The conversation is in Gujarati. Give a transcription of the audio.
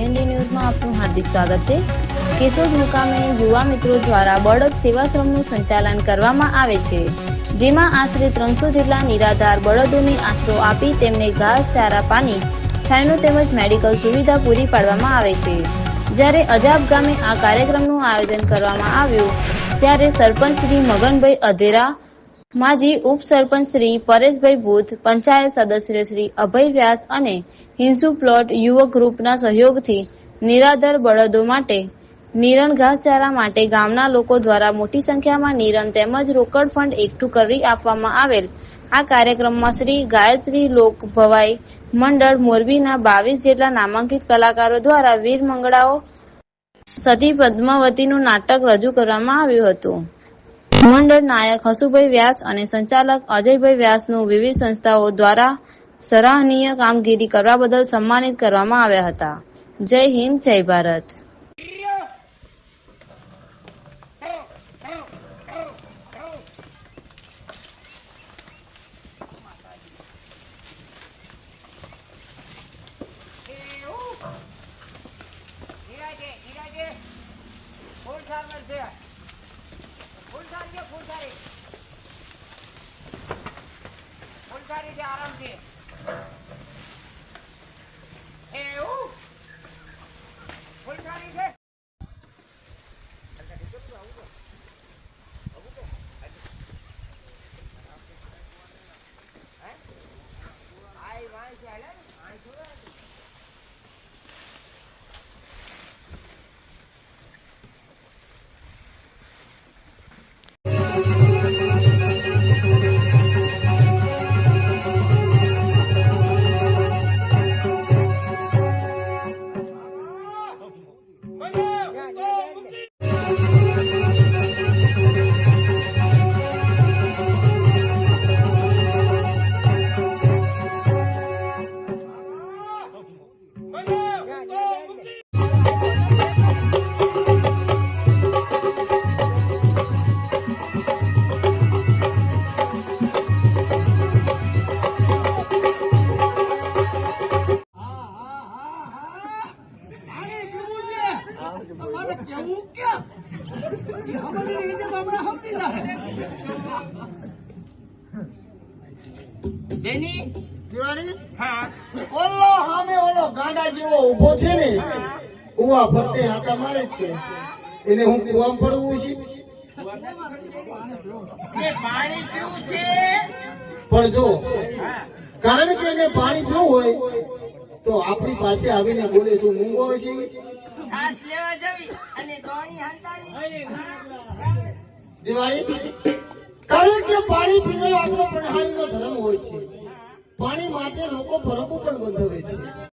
હાર્દિક સ્વાગત છે. કેશોદ મુકામે યુવા મિત્રો દ્વારા બળદ સેવાશ્રમનું સંચાલન કરવામાં આવે છે. જેમાં આશરે ત્રણસો જેટલા નિરાધાર બળદોને આશરો આપી તેમને ઘાસ, ચારા પાણી છાંયડો તેમજ મેડિકલ સુવિધા પૂરી પાડવામાં આવે છે. જ્યારે અજાબ ગામે આ કાર્યક્રમનું આયોજન કરવામાં આવ્યું, ત્યારે સરપંચ શ્રી મગનભાઈ અધેરા માજી ઉપસરપંચ શ્રી પરેશભાઈ ભૂત, પંચાયત સદસ્ય શ્રી અભય વ્યાસ અને હિંસુ પ્લોટ યુવક ગ્રુપના સહયોગથી નિરાધાર બળદો માટે નિરણ ઘાસચારા માટે ગામના લોકો દ્વારા મોટી સંખ્યામાં નિરણ તેમજ રોકડ ફંડ એકઠું કરી આપવામાં આવેલ. આ કાર્યક્રમમાં શ્રી ગાયત્રી લોક ભવાઈ મંડળ મોરબીના બાવીસ જેટલા નામાંકિત કલાકારો દ્વારા વીર મંગળાઓ સતી પદ્માવતીનું નાટક રજૂ કરવામાં આવ્યું હતું. મંડળ નાયક હસુભાઈ વ્યાસ અને સંચાલક અજયભાઈ વ્યાસનું વિવિધ સંસ્થાઓ દ્વારા સરાહનીય કામગીરી કરવા બદલ સન્માનિત કરવામાં આવ્યા હતા. જય હિન્દ, જય ભારત. ધીરાજે ધીરાજે ફૂલસારી મળશે ફૂલ સારી છે ફૂલ સારી ફૂલ સારી છે આરામથી. અમારે કેવું ક્યાં? એ રીતે હમણાં સમજી જાય. દિવાળી હા. ઓલો સામે ઓલો ગાંડા જેવો ઊભો છે ને ઉવા ફરતે આટા મારે જ છે. એને હું કુવામ પડવું છે? પાણી પીવું છે? પણ જો કારણ કે એને પાણી પીવું હોય તો આપણી પાસે આવીને બોલે તું મૂંગો છે? શ્વાસ લેવા જવી અને દોણી હંતાડી. દિવાળી? કારણ કે પાણી આપણો પ્રણાલીનો ધર્મ હોય છે. પાણી માટે લોકો ભરવું પણ બંધાવે છે.